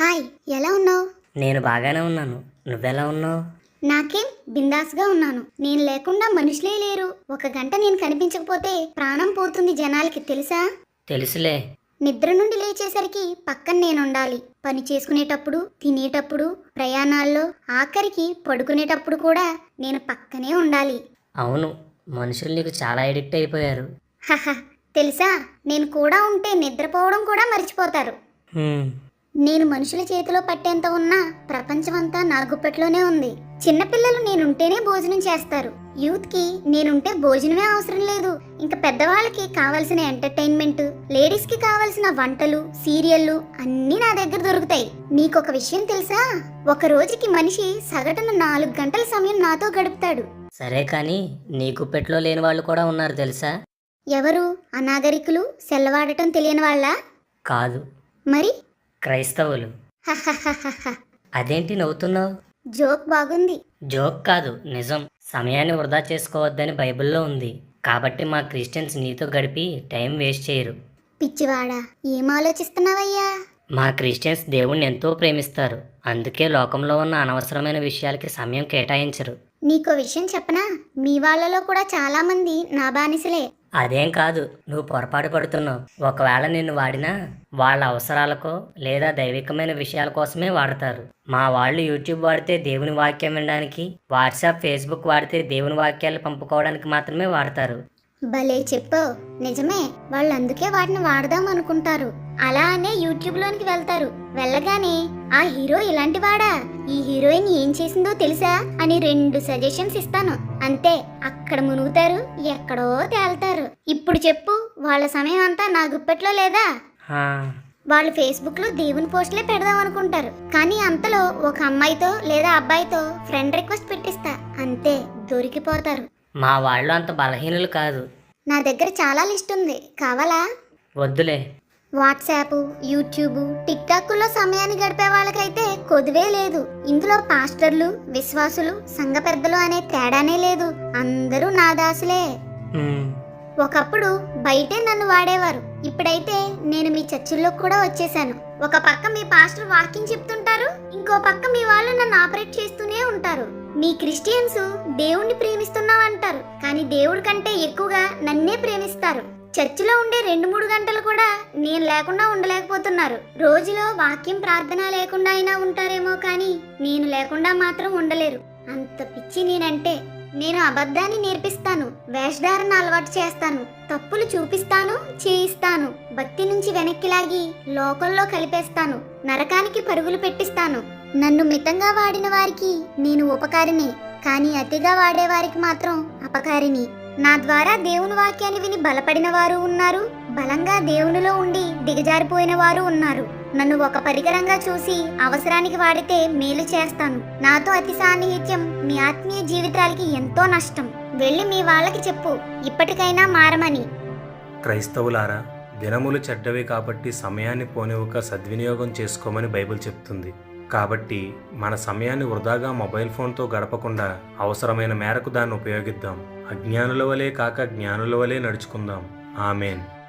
Hi ఎలా ఉన్నావు? నేను బాగానే ఉన్నాను. నువ్వెలా ఉన్నావు? నాకేం బిందాస్గా ఉన్నాను. నేను లేకుండా మనుషులే లేరు. ఒక గంట నేను కనిపించకపోతే ప్రాణం పోతుంది జనాలకి తెలుసా? తెలుసులే. నిద్ర నుండి లేచేసరికి పక్కన నేను ఉండాలి పని చేసుకునేటప్పుడు తినేటప్పుడు ప్రయాణాల్లో ఆఖరికి పడుకునేటప్పుడు కూడా నేను పక్కనే ఉండాలి. అవును మనుషులు నీకు చాలా ఎడిక్ట్ అయిపోయారు. హహ తెలుసా? నేను కూడా ఉంటే నిద్రపోవడం కూడా మర్చిపోతారు. నేను మనుషుల చేతిలో పట్టేంత ఉన్నా ప్రపంచమంతా నా గుప్పెట్లోనే ఉంది. చిన్నపిల్లలు నేనుంటేనే భోజనం చేస్తారు. యూత్కి నేనుంటే భోజనమే అవసరం లేదు. ఇంకా పెద్దవాళ్ళకి కావాల్సిన ఎంటర్టైన్మెంట్ లేడీస్కి కావాల్సిన వంటలు సీరియళ్ళు అన్నీ నా దగ్గర దొరుకుతాయి. నీకొక విషయం తెలుసా? ఒక రోజుకి మనిషి సగటున నాలుగు గంటల సమయం నాతో గడుపుతాడు. సరే కానీ నీ గుప్పెట్లో లేని వాళ్ళు కూడా ఉన్నారు తెలుసా? ఎవరు? అనాగరికులు? సెల్లవాడటం తెలియని వాళ్ళ? కాదు. మరి? క్రైస్తవులు. అదేంటి నవ్వుతున్నావు? జోక్ బాగుంది. జోక్ కాదు నిజం. సమయాన్ని వృధా చేసుకోవద్దని బైబిల్లో ఉంది. కాబట్టి మా క్రిస్టియన్స్ నీతో గడిపి టైం వేస్ట్ చేయరు. పిచ్చివాడా ఏం ఆలోచిస్తున్నావయ్యా? మా క్రిస్టియన్స్ దేవుణ్ణి ఎంతో ప్రేమిస్తారు. అందుకే లోకంలో ఉన్న అనవసరమైన విషయాలకి సమయం కేటాయించరు. నీకో విషయం చెప్పనా? మీ వాళ్ళలో కూడా చాలా మంది నా బానిసలే. అదేం కాదు నువ్వు పొరపాటు పడుతున్నావు. ఒకవేళ నిన్ను వాడినా వాళ్ళ అవసరాలకో లేదా దైవికమైన విషయాల కోసమే వాడతారు. మా వాళ్ళు యూట్యూబ్ వాడితే దేవుని వాక్యం వినడానికి వాట్సాప్ ఫేస్బుక్ వాడితే దేవుని వాక్యాలు పంపుకోవడానికి మాత్రమే వాడతారు. భలే చెప్పు నిజమే వాళ్ళు అందుకే వాటిని వాడదాం అనుకుంటారు. అలా అనే యూట్యూబ్ లోనికి వెళ్తారు. వెళ్ళగానే ఆ హీరో ఇలాంటి వాడా? ఈ హీరోయిన్ ఏం చేసిందో తెలుసా అని రెండు సజెషన్స్ ఇస్తాను. అంతే అక్కడ మునుగుతారు ఎక్కడో తేల్తారు. ఇప్పుడు చెప్పు వాళ్ళ సమయం అంతా నా గుప్పెట్లో లేదా? వాళ్ళు ఫేస్బుక్లో దేవుని పోస్టులే పెడదాం అనుకుంటారు. కానీ అంతలో ఒక అమ్మాయితో లేదా అబ్బాయితో ఫ్రెండ్ రిక్వెస్ట్ పెట్టిస్తా. అంతే దొరికిపోతారు. మా వాళ్ళు అంత బలహీనులు కాదు. నా దగ్గర చాలా లిస్ట్ ఉంది. కావాలా? వద్దులే. వాట్సాప్ యూట్యూబ్ టిక్ టాక్లో సమయాన్ని గడిపే వాళ్ళకైతే కొదువే లేదు. ఇందులో పాస్టర్లు విశ్వాసులు సంఘ పెద్దలు అనే తేడానే లేదు. అందరూ నా దాసులే ఒకప్పుడు బయటే నన్ను వాడేవారు. ఇప్పుడైతే నేను మీ చర్చిల్లో కూడా వచ్చేసాను. ఒక పక్క మీ పాస్టర్ వాకింగ్ చెప్తుంటారు ఇంకో పక్క మీ వాళ్ళు నన్ను ఆపరేట్ చేస్తూనే ఉంటారు. మీ క్రిస్టియన్స్ దేవుణ్ణి ప్రేమిస్తున్నాం అంటారు కానీ దేవుడి కంటే ఎక్కువగా నన్నే ప్రేమిస్తారు. చర్చిలో ఉండే రెండు మూడు గంటలు కూడా నేను లేకుండా ఉండలేకపోతున్నారు. రోజులో వాక్యం ప్రార్థన లేకుండా అయినా ఉంటారేమో కానీ నేను లేకుండా మాత్రం ఉండలేరు. అంత పిచ్చి నేనంటే నేను అబద్ధాన్ని నేర్పిస్తాను వేషధారణ అలవాటు చేస్తాను తప్పులు చూపిస్తాను చేయిస్తాను భక్తి నుంచి వెనక్కి లాగి లోకంలో కలిపేస్తాను నరకానికి పరుగులు పెట్టిస్తాను. నన్ను మితంగా వాడిన వారికి నేను ఉపకారిని కానీ అతిగా వాడేవారికి మాత్రం అపకారిని. నా ద్వారా దేవుని వాక్యాన్ని విని బలపడిన వారు ఉన్నారు. బలంగా దేవునిలో ఉండి దిగజారిపోయిన వారు ఉన్నారు. నన్ను ఒక పరికరంగా చూసి అవసరానికి వాడితే మేలు చేస్తాను. నాతో అతి సాన్నిహిత్యం మీ ఆత్మీయ జీవితాలకి ఎంతో నష్టం. వెళ్ళి మీ వాళ్ళకి చెప్పు. ఇప్పటికైనా మారమని. క్రైస్తవులారా దినములు చెడ్డవి కాబట్టి సమయాన్ని పోనివ్వక సద్వినియోగం చేసుకోమని బైబిల్ చెప్తుంది. కాబట్టి మన సమయాన్ని వృధాగా మొబైల్ ఫోన్తో గడపకుండా అవసరమైన మేరకు దాన్ని ఉపయోగిద్దాం. అజ్ఞానుల వలె కాక జ్ఞానుల వలె నడుచుకుందాం. ఆమెన్.